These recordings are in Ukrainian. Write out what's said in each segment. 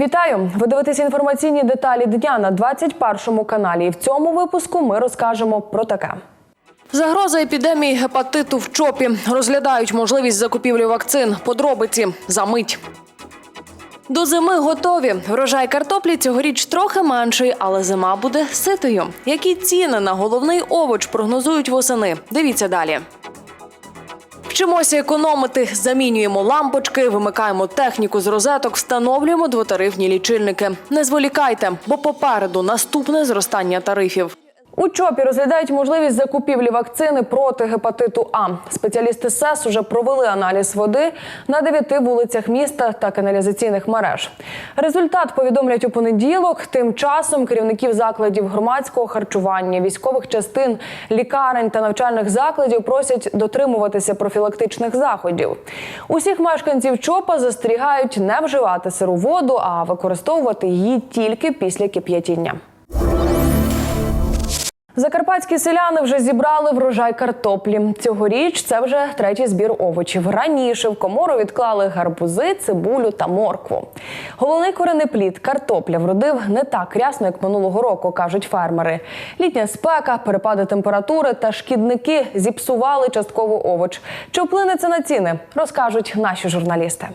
Вітаю! Ви дивитеся інформаційні деталі дня на 21 каналі. І в цьому випуску ми розкажемо про таке. Загроза епідемії гепатиту в ЧОПі. Розглядають можливість закупівлі вакцин. Подробиці за мить. До зими готові. Врожай картоплі цьогоріч трохи менший, але зима буде ситою. Які ціни на головний овоч прогнозують восени? Дивіться далі. Вчимося економити, замінюємо лампочки, вимикаємо техніку з розеток, встановлюємо двотарифні лічильники. Не зволікайте, бо попереду наступне зростання тарифів. У ЧОПі розглядають можливість закупівлі вакцини проти гепатиту А. Спеціалісти СЕС уже провели аналіз води на дев'яти вулицях міста та каналізаційних мереж. Результат повідомлять у понеділок. Тим часом керівників закладів громадського харчування, військових частин, лікарень та навчальних закладів просять дотримуватися профілактичних заходів. Усіх мешканців ЧОПа застерігають не вживати сиру воду, а використовувати її тільки після кип'ятіння. Закарпатські селяни вже зібрали врожай картоплі. Цьогоріч це вже третій збір овочів. Раніше в комору відклали гарбузи, цибулю та моркву. Головний коренеплід картопля вродив не так рясно, як минулого року, кажуть фермери. Літня спека, перепади температури та шкідники зіпсували частково овоч. Чи вплине це на ціни, розкажуть наші журналісти.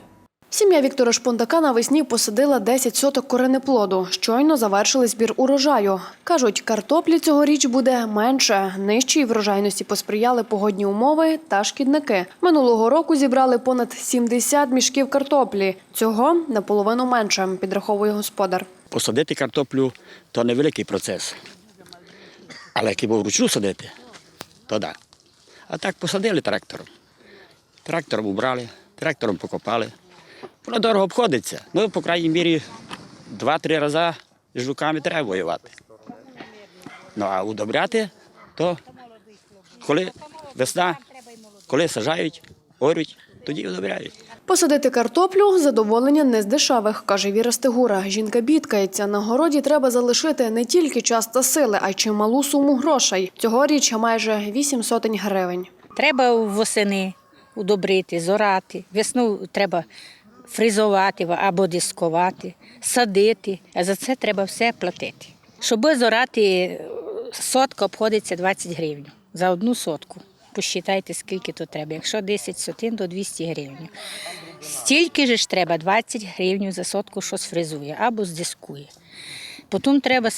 Сім'я Віктора Шпондака навесні посадила 10 соток коренеплоду. Щойно завершили збір урожаю. Кажуть, картоплі цьогоріч буде менше. Нижчій врожайності посприяли погодні умови та шкідники. Минулого року зібрали понад 70 мішків картоплі. Цього наполовину менше, підраховує господар. Посадити картоплю то невеликий процес. Але як був вручну садити, то так. А так посадили трактором. Трактором убрали, трактором покопали. Воно дорого обходиться. Ну, по крайній мірі, два-три рази з жуками треба воювати. Ну, а удобряти, то коли весна, коли сажають, орють, тоді удобряють. Посадити картоплю – задоволення не з дешевих, каже Віра Стегура. Жінка бідкається. На городі треба залишити не тільки час та сили, а й чималу суму грошей. Цьогоріч майже 8 сотень гривень. Треба восени удобрити, зорати. Весну треба фризувати або дискувати, садити. А за це треба все платити. Щоб зорати, сотка обходиться 20 гривень за одну сотку. Посчитайте, скільки то треба. Якщо 10 сотин, то 200 гривень. Стільки ж треба 20 гривень за сотку, що сфризує або здискує. Потім треба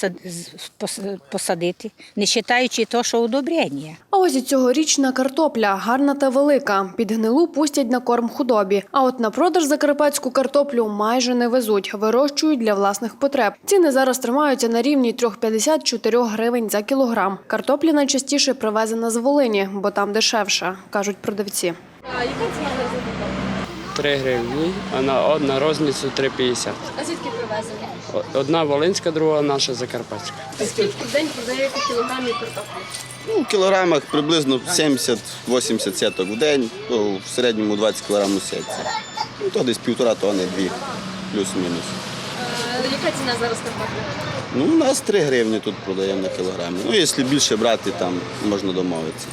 посадити, не вважаючи то, що удобрення. А ось і цьогорічна картопля гарна та велика. Під гнилу пустять на корм худобі. А от на продаж закарпатську картоплю майже не везуть, вирощують для власних потреб. Ціни зараз тримаються на рівні 3,54 гривень за кілограм. Картопля найчастіше привезена з Волині, бо там дешевше, кажуть продавці. 3 гривні, а на, од- на розницю 3,50. А звідки привезені? О- Одна волинська, друга наша закарпатська. Скільки в день продаєте кілограмів картоплі? Ну, в кілограмах приблизно 70-80 сеток в день, то в середньому 20 кілограм у сетці. Ну, то десь півтора тонни, дві, плюс-мінус. Яка ціна зараз картоплі? Ну, у нас 3 гривні тут продаємо на кілограмі. Ну, якщо більше брати, там можна домовитися.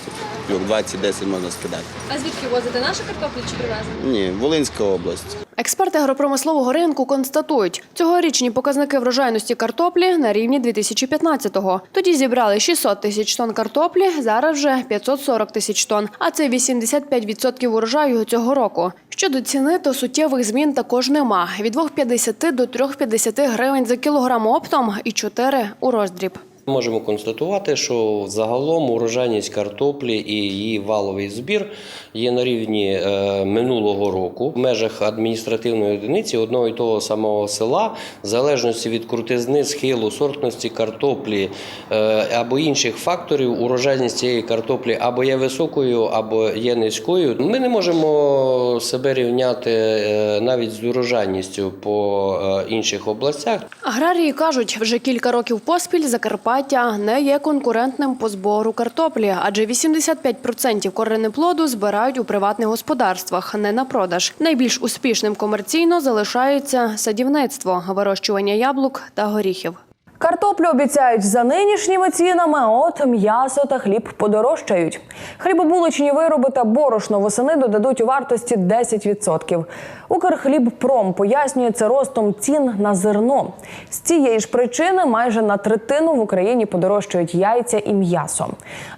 Тобто 20-10 можна скидати. А звідки возите нашу картоплю чи привезені? Ні, Волинська область. Експерти агропромислового ринку констатують, цьогорічні показники врожайності картоплі на рівні 2015-го. Тоді зібрали 600 тисяч тонн картоплі, зараз вже 540 тисяч тонн. А це 85% урожаю цього року. Щодо ціни, то суттєвих змін також нема. Від 2,50 до 3,50 гривень за кілограм оптом і 4 у роздріб. Можемо констатувати, що загалом урожайність картоплі і її валовий збір є на рівні е, минулого року в межах адміністративної одиниці одного і того самого села, в залежності від крутизни, схилу, сортності картоплі е, або інших факторів, урожайність цієї картоплі або є високою, або є низькою. Ми не можемо себе рівняти е, навіть з урожайністю по інших областях. Аграрії кажуть, вже кілька років поспіль Закарпаття не є конкурентним по збору картоплі, адже 85% коренеплоду збирають у приватних господарствах, не на продаж. Найбільш успішним комерційно залишається садівництво, вирощування яблук та горіхів. Картоплю обіцяють за нинішніми цінами, а от м'ясо та хліб подорожчають. Хлібобулочні вироби та борошно восени додадуть у вартості 10%. Укрхлібпром пояснює це ростом цін на зерно. З цієї ж причини майже на третину в Україні подорожчають яйця і м'ясо.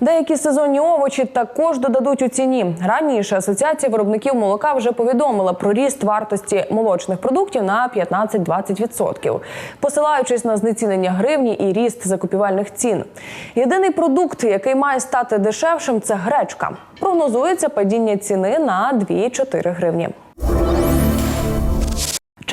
Деякі сезонні овочі також додадуть у ціні. Раніше асоціація виробників молока вже повідомила про ріст вартості молочних продуктів на 15-20%, посилаючись на знецінення гривні і ріст закупівельних цін. Єдиний продукт, який має стати дешевшим, це гречка. Прогнозується падіння ціни на 2-4 гривні.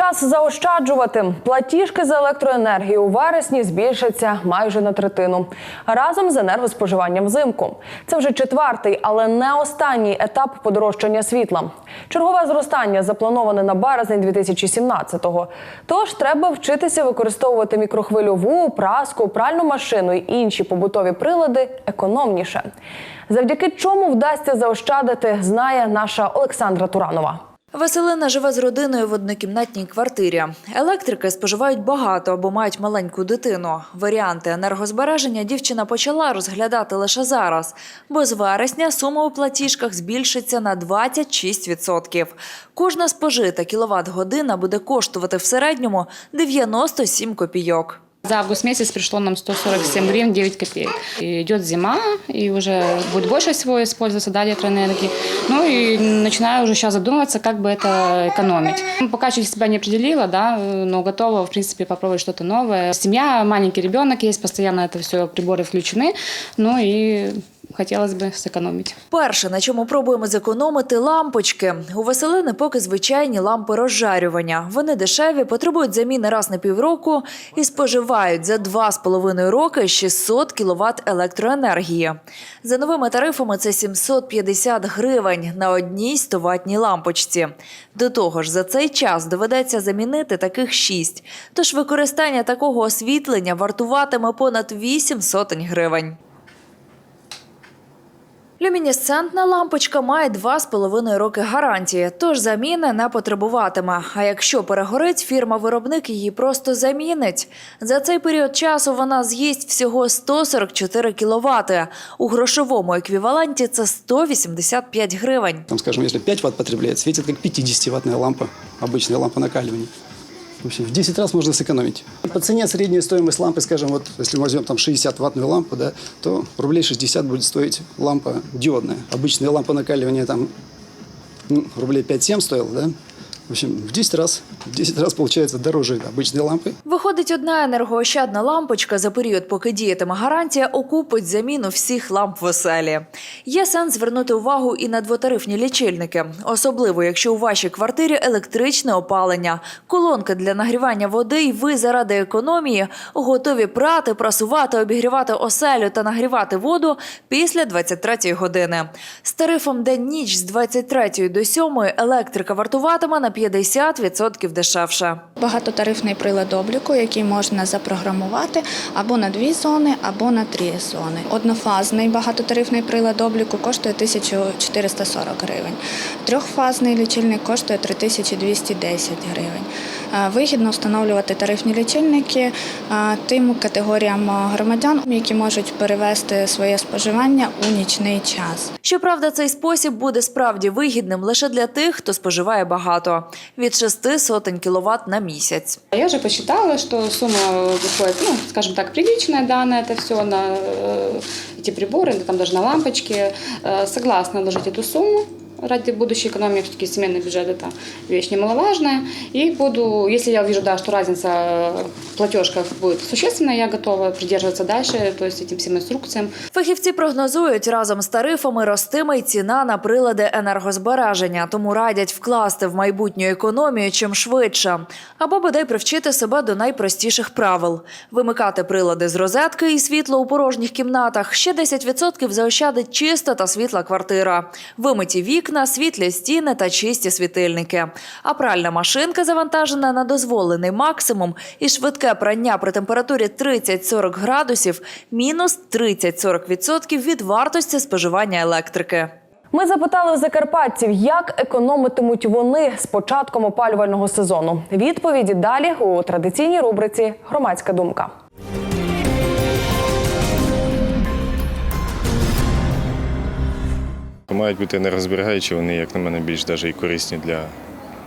Час заощаджувати. Платіжки за електроенергію у вересні збільшаться майже на третину разом з енергоспоживанням взимку. Це вже четвертий, але не останній етап подорожчання світла. Чергове зростання заплановане на березень 2017-го. Тож треба вчитися використовувати мікрохвильову, праску, пральну машину і інші побутові прилади економніше. Завдяки чому вдасться заощадити, знає наша Олександра Туранова. Василина живе з родиною в однокімнатній квартирі. Електрики споживають багато або мають маленьку дитину. Варіанти енергозбереження дівчина почала розглядати лише зараз, бо з вересня сума у платіжках збільшиться на 26%. Кожна спожита кіловат-година буде коштувати в середньому 97 копійок. За август месяц пришло нам 147 гривен 9 копеек. И идет зима, и уже будет больше всего использоваться да, электроэнергии. Ну и начинаю уже сейчас задумываться, как бы это экономить. Ну, Пока еще себя не определила, да, но готова, в принципе, попробовать что-то новое. Семья, маленький ребенок есть, постоянно это все приборы включены. Ну и хотелось бы сэкономить. Перше, на чому пробуємо зекономити – лампочки. У Василини поки звичайні лампи розжарювання. Вони дешеві, потребують заміни раз на півроку і споживають за 2,5 роки 600 кВт електроенергії. За новими тарифами це 750 гривень на одній 100-ваттній лампочці. До того ж, за цей час доведеться замінити таких 6. Тож використання такого освітлення вартуватиме понад 8 сотень гривень. Люмінесцентна лампочка має 2,5 роки гарантії, тож заміни не потребуватиме. А якщо перегорить, фірма-виробник її просто замінить. За цей період часу вона з'їсть всього 144 кВт. У грошовому еквіваленті це 185 гривень. Там, скажем, если 5 ватт потребляет, светит как 50-ваттная лампа, обычная лампа накаливания. В общем, в 10 раз можно сэкономить. По цене средняя стоимость лампы, скажем, вот если мы возьмем там 60-ваттную лампу, да, то рублей 60 будет стоить лампа диодная. Обычная лампа накаливания там ну, рублей 5-7 стоила, да. Общем, в 10 раз, в 10 раз получается дороже обычной лампы. Виходить, одна енергоощадна лампочка за період, поки діятиме гарантія, окупить заміну всіх ламп в оселі. Є сенс звернути увагу і на двотарифні лічильники, особливо якщо у вашій квартирі електричне опалення, колонки для нагрівання води, і ви заради економії готові прати, прасувати, обігрівати оселю та нагрівати воду після 23 години. З тарифом день-ніч з 23 до 7 електрика вартуватиме на 50% дешевше. Багатотарифний прилад обліку, який можна запрограмувати або на дві зони, або на три зони. Однофазний багатотарифний прилад обліку коштує 1440 гривень. Трьохфазний лічильник коштує 3210 гривень. Е, Вигідно встановлювати тарифні лічильники е, тим категоріям громадян, які можуть перевести своє споживання у нічний час. Щоправда, цей спосіб буде справді вигідним лише для тих, хто споживає багато від 6 сотень кіловат на місяць. Я уже посчитала, что сумма выходит, ну, скажем так, приличная, да, на это все, на э, эти приборы, да, там даже на лампочки. Э, согласна ложить эту сумму ради будущей экономии, все-таки семейный бюджет это вещь немаловажная. И буду, если я увижу, да, что разница в платежках будет существенная, я готова придерживаться дальше, то есть этим всем инструкциям. Фахівці прогнозують, разом з тарифами ростиме й ціна на прилади енергозбереження, тому радять вкласти в майбутню економію чим швидше, або бодай привчити себе до найпростіших правил: вимикати прилади з розетки і світло у порожніх кімнатах. Ще 10% заощадить чиста та світла квартира, вимиті вікна, світлі стіни та чисті світильники. А пральна машинка завантажена на дозволений максимум і швидке прання при температурі 30-40 градусів мінус 30-40% від вартості споживання електрики. Ми запитали в закарпатців, як економитимуть вони з початком опалювального сезону. Відповіді далі у традиційній рубриці Громадська думка. Мають бути енергозберігаючі, вони, як на мене, більш даже і корисні для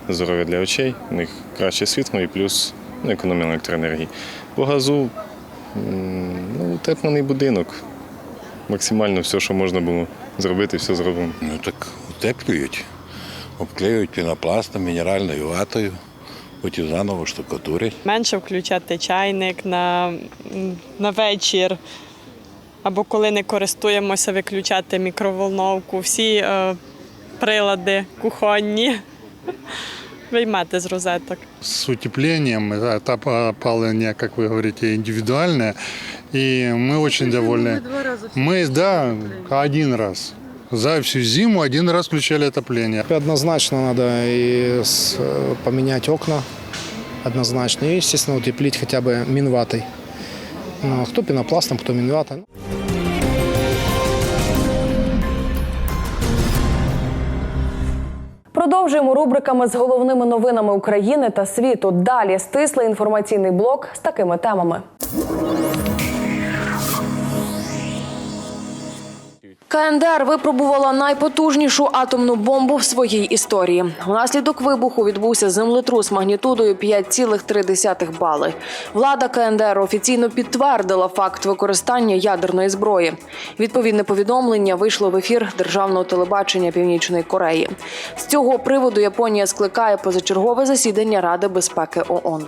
здоров'я для очей. У них краще світло і плюс ну, економія електроенергії. По газу ну, утеплений будинок. Максимально все, що можна було зробити, все зробимо. Ну так утеплюють, обклеюють пінопластом, мінеральною ватою, потім заново штукатурять. Менше включати чайник на, на вечір Або коли не користуємося, виключати мікроволновку, всі е, прилади кухонні виймати з розеток. с утеплением. Это опаление, как вы говорите, индивидуальное. И мы очень довольны. Мы, да, один раз. За всю зиму один раз включали отопление. Однозначно надо и с- э, поменять окна, однозначно. И, естественно, утеплить хотя бы минватой. Ну, кто пенопластом, кто минватой. Продовжуємо рубриками з головними новинами України та світу. Далі стислий інформаційний блок з такими темами. КНДР випробувала найпотужнішу атомну бомбу в своїй історії. Внаслідок вибуху відбувся землетрус магнітудою 5,3 бали. Влада КНДР офіційно підтвердила факт використання ядерної зброї. Відповідне повідомлення вийшло в ефір державного телебачення Північної Кореї. З цього приводу Японія скликає позачергове засідання Ради безпеки ООН.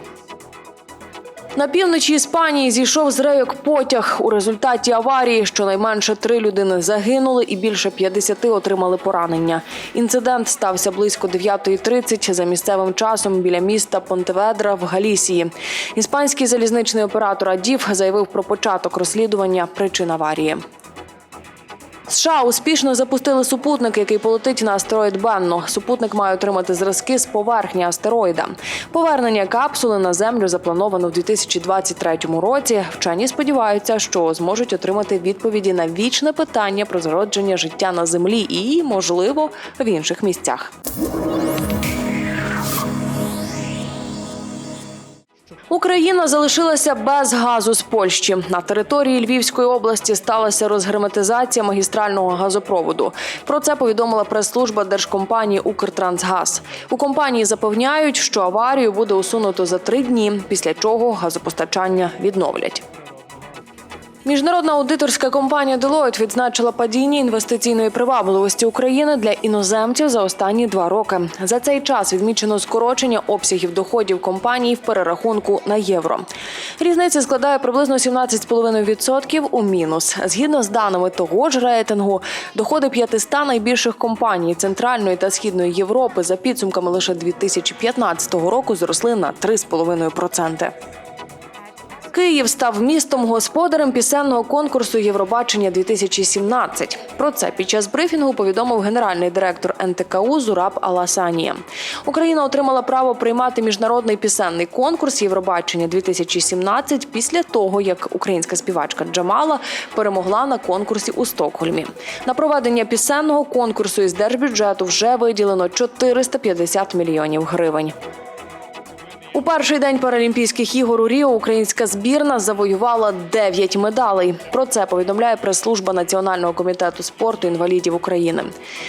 На півночі Іспанії зійшов з рейок потяг. У результаті аварії щонайменше три людини загинули і більше 50 отримали поранення. Інцидент стався близько 9.30 за місцевим часом біля міста Понтеведра в Галісії. Іспанський залізничний оператор Адів заявив про початок розслідування причин аварії. США успішно запустили супутник, який полетить на астероїд Бенно. Супутник має отримати зразки з поверхні астероїда. Повернення капсули на землю заплановано в 2023 році. Вчені сподіваються, що зможуть отримати відповіді на вічне питання про зародження життя на землі і, можливо, в інших місцях. Україна залишилася без газу з Польщі. На території Львівської області сталася розгерметизація магістрального газопроводу. Про це повідомила прес-служба держкомпанії Укртрансгаз. У компанії запевняють, що аварію буде усунуто за три дні, після чого газопостачання відновлять. Міжнародна аудиторська компанія Deloitte відзначила падіння інвестиційної привабливості України для іноземців за останні два роки. За цей час відмічено скорочення обсягів доходів компанії в перерахунку на євро. Різниця складає приблизно 17,5% у мінус. Згідно з даними того ж рейтингу, доходи 500 найбільших компаній Центральної та Східної Європи за підсумками лише 2015 року зросли на 3,5%. Київ став містом господарем пісенного конкурсу Євробачення 2017 Про це під час брифінгу повідомив генеральний директор НТКУ Зураб Аласанія. Україна отримала право приймати міжнародний пісенний конкурс Євробачення 2017 після того, як українська співачка Джамала перемогла на конкурсі у Стокгольмі. На проведення пісенного конкурсу із держбюджету вже виділено 450 мільйонів гривень. У перший день Паралімпійських ігор у Ріо українська збірна завоювала 9 медалей. Про це повідомляє прес-служба Національного комітету спорту інвалідів України.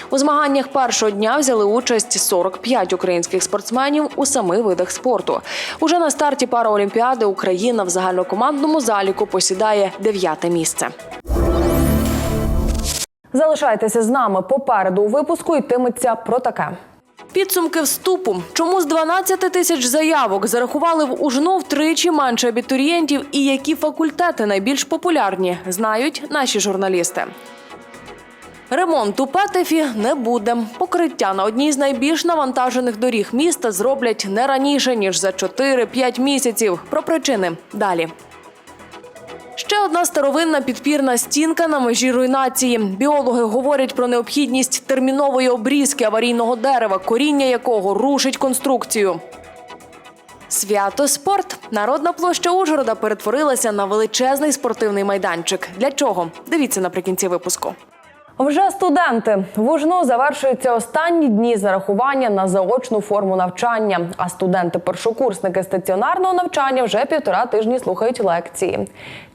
У змаганнях першого дня взяли участь 45 українських спортсменів у семи видах спорту. Уже на старті Параолімпіади Україна в загальнокомандному заліку посідає дев'яте місце. Залишайтеся з нами попереду у випуску йтиметься про таке. Підсумки вступу. Чому з 12 тисяч заявок зарахували в УЖНУ втричі менше абітурієнтів і які факультети найбільш популярні, знають наші журналісти. Ремонт у Петефі не буде. Покриття на одній з найбільш навантажених доріг міста зроблять не раніше ніж за 4-5 місяців. Про причини далі. Ще одна старовинна підпірна стінка на межі руйнації. Біологи говорять про необхідність термінової обрізки аварійного дерева, коріння якого рушить конструкцію. Свято спорт. Народна площа Ужгорода перетворилася на величезний спортивний майданчик. Для чого? Дивіться наприкінці випуску. Вже студенти в УЖНУ завершуються останні дні зарахування на заочну форму навчання. А студенти-першокурсники стаціонарного навчання вже півтора тижні слухають лекції.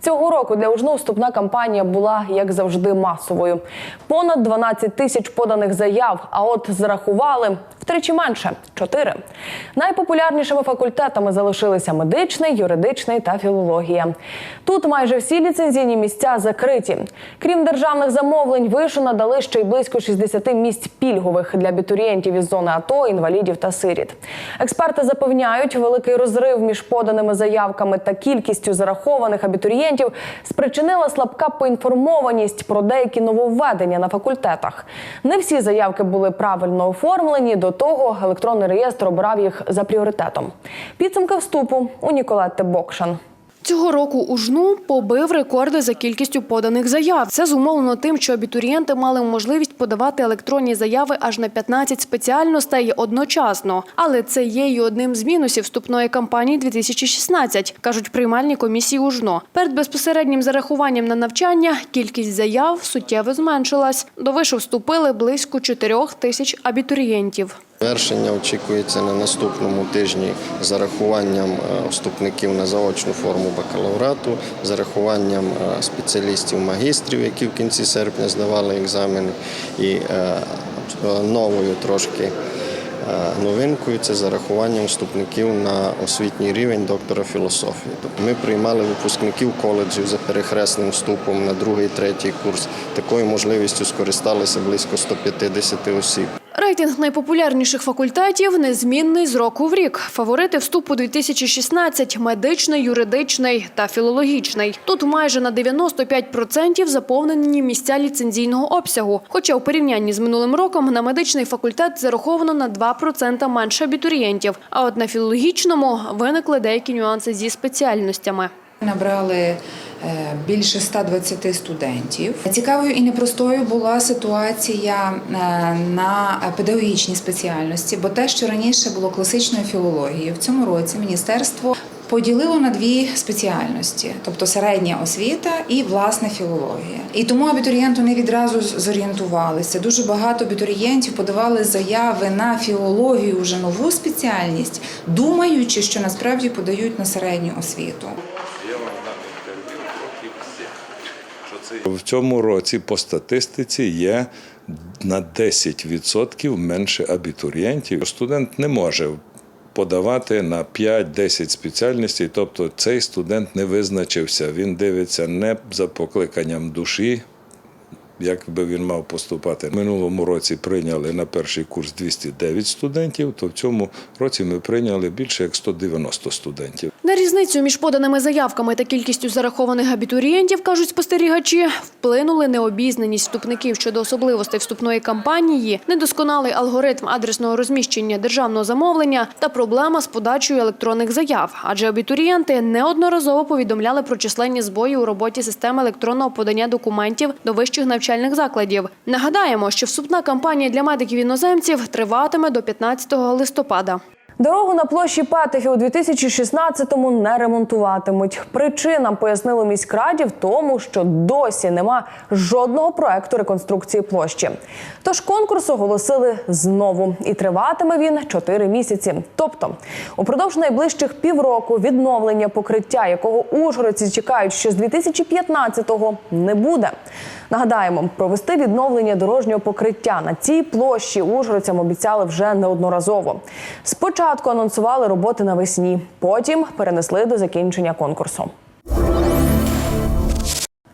Цього року для УЖНУ вступна кампанія була як завжди масовою. Понад 12 тисяч поданих заяв. А от зарахували втричі менше чотири. Найпопулярнішими факультетами залишилися медичний, юридичний та філологія. Тут майже всі ліцензійні місця закриті. Крім державних замовлень, вишу надали ще й близько 60 місць пільгових для абітурієнтів із зони АТО, інвалідів та сиріт. Експерти запевняють, великий розрив між поданими заявками та кількістю зарахованих абітурієнтів спричинила слабка поінформованість про деякі нововведення на факультетах. Не всі заявки були правильно оформлені. До того електронний реєстр обирав їх за пріоритетом. Підсумки вступу у Ніколетти Бокшан. Цього року УЖНУ побив рекорди за кількістю поданих заяв. Це зумовлено тим, що абітурієнти мали можливість подавати електронні заяви аж на 15 спеціальностей одночасно. Але це є й одним з мінусів вступної кампанії 2016, кажуть приймальні комісії УЖНО. Перед безпосереднім зарахуванням на навчання кількість заяв суттєво зменшилась. До вишу вступили близько 4 тисяч абітурієнтів. Завершення очікується на наступному тижні з зарахуванням е, вступників на заочну форму бакалаврату, зарахуванням е, спеціалістів магістрів, які в кінці серпня здавали екзамени, і е, новою трошки новинкою це зарахуванням вступників на освітній рівень доктора філософії. Тобто ми приймали випускників коледжів за перехресним вступом на другий, третій курс. Такою можливістю скористалися близько 150 осіб. Рейтинг найпопулярніших факультетів незмінний з року в рік. Фаворити вступу 2016 – медичний, юридичний та філологічний. Тут майже на 95% заповнені місця ліцензійного обсягу. Хоча у порівнянні з минулим роком на медичний факультет зараховано на 2% менше абітурієнтів. А от на філологічному виникли деякі нюанси зі спеціальностями. Набрали більше 120 студентів. Цікавою і непростою була ситуація е, на педагогічній спеціальності, бо те, що раніше було класичною філологією, в цьому році міністерство поділило на дві спеціальності, тобто середня освіта і власне філологія. І тому абітурієнти не відразу зорієнтувалися. Дуже багато абітурієнтів подавали заяви на філологію, вже нову спеціальність, думаючи, що насправді подають на середню освіту. В цьому році по статистиці є на 10% менше абітурієнтів. Студент не може подавати на 5-10 спеціальностей, тобто цей студент не визначився. Він дивиться не за покликанням душі. Як би він мав поступати В минулому році прийняли на перший курс 209 студентів, то в цьому році ми прийняли більше як 190 студентів. На різницю між поданими заявками та кількістю зарахованих абітурієнтів, кажуть спостерігачі, вплинули необізнаність вступників щодо особливостей вступної кампанії, недосконалий алгоритм адресного розміщення державного замовлення та проблема з подачею електронних заяв. Адже абітурієнти неодноразово повідомляли про численні збої у роботі системи електронного подання документів до вищих навчальних закладів. Нагадаємо, що вступна кампанія для медиків-іноземців триватиме до 15 листопада. Дорогу на площі Петихи у 2016-му не ремонтуватимуть. Причина пояснили міськраді в тому, що досі нема жодного проекту реконструкції площі. Тож конкурс оголосили знову, і триватиме він 4 місяці. Тобто, упродовж найближчих півроку відновлення покриття, якого ужгородці чекають ще з 2015-го, не буде. Нагадаємо, провести відновлення дорожнього покриття на цій площі ужгородцям обіцяли вже неодноразово. Спочатку анонсували роботи навесні, потім перенесли до закінчення конкурсу.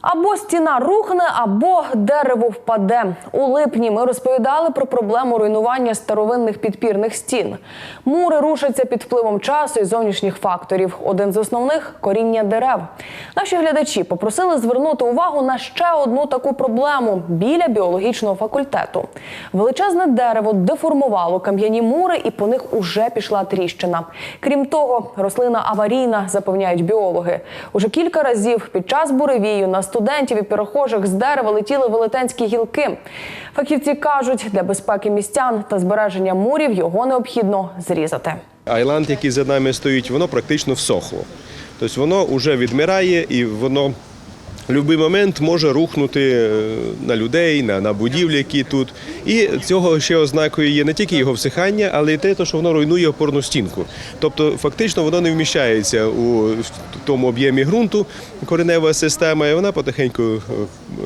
Або стіна рухне, або дерево впаде. У липні ми розповідали про проблему руйнування старовинних підпірних стін. Мури рушаться під впливом часу і зовнішніх факторів. Один з основних коріння дерев. Наші глядачі попросили звернути увагу на ще одну таку проблему біля біологічного факультету. Величезне дерево деформувало кам'яні мури, і по них уже пішла тріщина. Крім того, рослина аварійна, запевняють біологи. Уже кілька разів під час буревію на студентів і перехожих з дерева летіли велетенські гілки. Фахівці кажуть, для безпеки містян та збереження мурів його необхідно зрізати. Айланд, який за нами стоїть, воно практично всохло. Тобто воно вже відмирає і воно будь-який момент може рухнути е, на людей, на, на будівлі, які тут. І цього ще ознакою є не тільки його всихання, але й те, що воно руйнує опорну стінку. Тобто, фактично, воно не вміщається у тому об'ємі ґрунту, коренева система, і вона потихеньку е,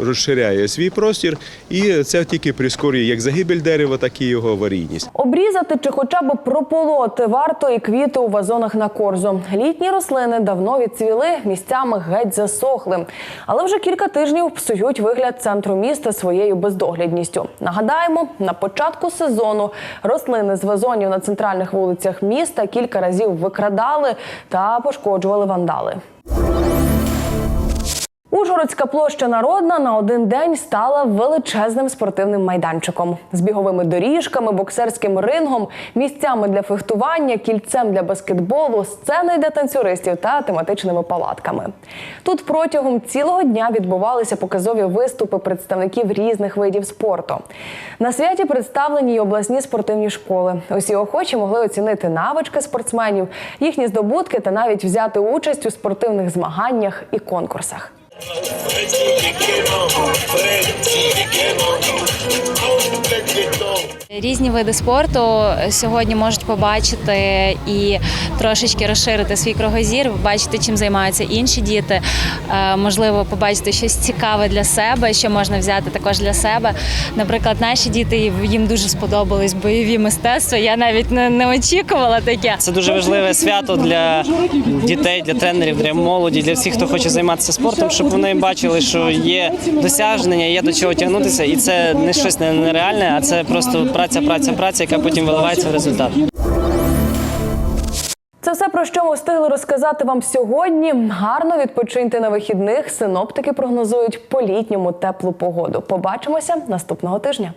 розширяє свій простір, і це тільки прискорює як загибель дерева, так і його аварійність. Обрізати чи хоча б прополоти варто і квіти у вазонах на корзу. Літні рослини давно відцвіли, місцями геть засохли. Але вже кілька тижнів псують вигляд центру міста своєю бездоглядністю. Нагадаємо, на початку сезону рослини з вазонів на центральних вулицях міста кілька разів викрадали та пошкоджували вандали. Ужгородська площа Народна на один день стала величезним спортивним майданчиком з біговими доріжками, боксерським рингом, місцями для фехтування, кільцем для баскетболу, сценою для танцюристів та тематичними палатками. Тут протягом цілого дня відбувалися показові виступи представників різних видів спорту. На святі представлені й обласні спортивні школи. Усі охочі могли оцінити навички спортсменів, їхні здобутки та навіть взяти участь у спортивних змаганнях і конкурсах. Різні види спорту сьогодні можуть побачити і трошечки розширити свій кругозір, побачити, чим займаються інші діти. Е, Можливо, побачити щось цікаве для себе, що можна взяти також для себе. Наприклад, наші діти їм дуже сподобались бойові мистецтва. Я навіть не, не очікувала таке. Це дуже важливе свято для дітей, для тренерів, для молоді, для всіх, хто хоче займатися спортом, щоб вони бачили, що є досягнення, є до чого тягнутися, і це не щось не- нереальне, а це просто праця, праця, праця, яка потім виливається в результат. Це все про що ми встигли розказати вам сьогодні. Гарно відпочиньте на вихідних. Синоптики прогнозують по літньому теплу погоду. Побачимося наступного тижня.